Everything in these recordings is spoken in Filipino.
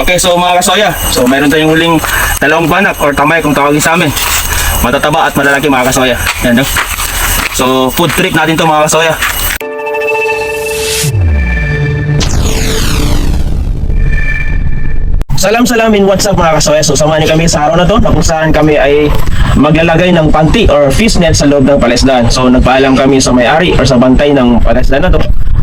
Okay, so mga kasoya, so meron tayong huling dalawang banak or kamay kung tawagin sa amin. Matataba at malalaki mga kasoya. Yan, no? So, food trip natin to mga kasoya. Salam salamin, what's up mga kasoya? So samahan kami sa araw na to na kung kami ay maglalagay ng panty or fish net sa loob ng palesdan. So nagpaalam kami sa may-ari or sa bantay ng palesdan na to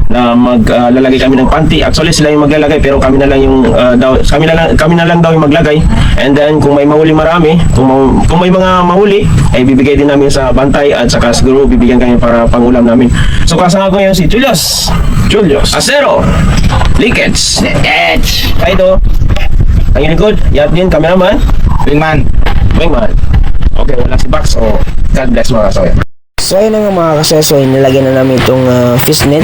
na maglalagay kami ng panty. Actually sila yung maglalagay pero kami na lang yung ah, daw kami na lang kami na lang daw yung maglagay. And then kung may mahuli marami, kung, ma- kung may mga mahuli ay bibigay din namin sa bantay at saka siguro bibigyan kami para pangulam namin. So kasama ko ngayon si Julius. Julius. Acero. Lickets. Edge. Kaido. Ang likod, yat din, cameraman. Wingman. Wingman. Okay, wala si Bax. So, God bless mga kasoya. So ayun na nga mga kaseso, nilagyan na namin itong uh, fish net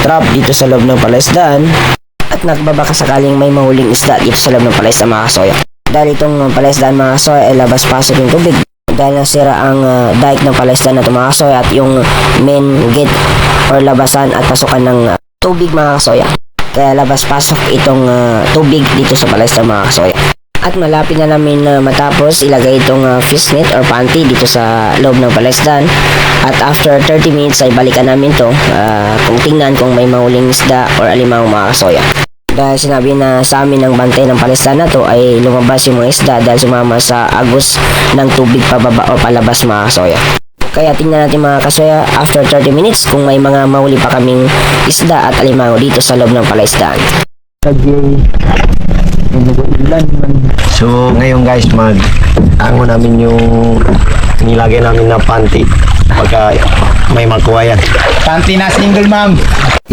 trap dito sa loob ng palaisdaan at nagbabaka sakaling may mahuling isda dito sa loob ng palaisdaan mga kasoya. Dahil itong uh, palaisdaan mga kasoya ay labas-pasok yung tubig dahil nasira ang uh, dike ng palaisdaan na kasoya at yung main gate or labasan at pasukan ng uh, tubig mga kasoya. Kaya labas-pasok itong uh, tubig dito sa palaisdaan mga kasoya. At malapit na namin na matapos ilagay itong uh, fish net or panty dito sa loob ng palaisdan. At after 30 minutes ay balikan namin to uh, kung tingnan kung may mahuling isda or alimang mga kasoya. Dahil sinabi na sa amin ng bantay ng palaisdan na to ay lumabas yung mga isda dahil sumama sa agos ng tubig pababa o palabas mga kasoya. Kaya tingnan natin mga kasoya after 30 minutes kung may mga mahuli pa kaming isda at alimango dito sa loob ng palaisdan. So, ngayon guys, mag ango namin yung nilagay namin na panty pagka may makuha yan. Panty na single ma'am.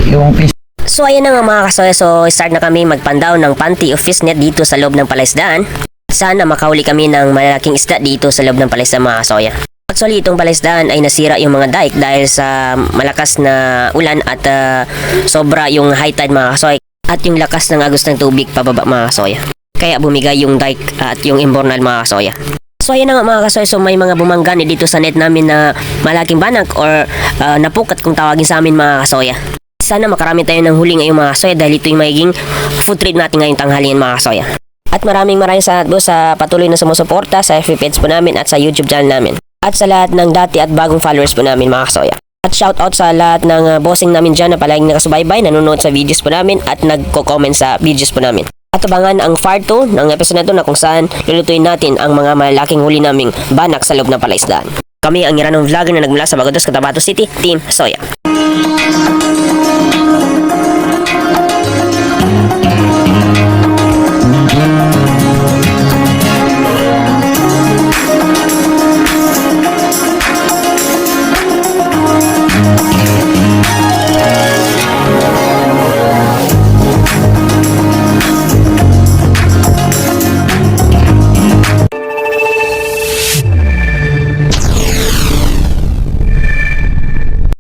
Yung fish So ayan na nga mga kasoya, so start na kami magpandaw ng panty o fish net dito sa loob ng palaisdaan. Sana makahuli kami ng malalaking isda dito sa loob ng palaisdaan mga kasoya. Actually itong palaisdaan ay nasira yung mga dike dahil sa malakas na ulan at ah, sobra yung high tide mga kasoy at yung lakas ng agos ng tubig pababa mga kasoya. Kaya bumigay yung dike at yung imbornal mga kasoya. So ayan nga mga kasoy, so may mga bumanggan dito sa net namin na malaking banak or ah, napukat kung tawagin sa amin mga kasoya. Sana makarami tayo ng huli ngayong mga kasoya dahil ito yung magiging food trip natin ngayong tanghalian mga kasoya. At maraming maraming salamat po sa patuloy na sumusuporta sa FB page po namin at sa YouTube channel namin. At sa lahat ng dati at bagong followers po namin mga kasoya. At shout out sa lahat ng uh, bossing namin dyan na palaging nakasubaybay, nanonood sa videos po namin at nagko-comment sa videos po namin. At abangan ang part 2 ng episode na ito na kung saan lulutuin natin ang mga malalaking huli naming banak sa loob ng palaisdaan. Kami ang Iranong vlogger na nagmula sa Bagados, Cotabato City, Team Soya.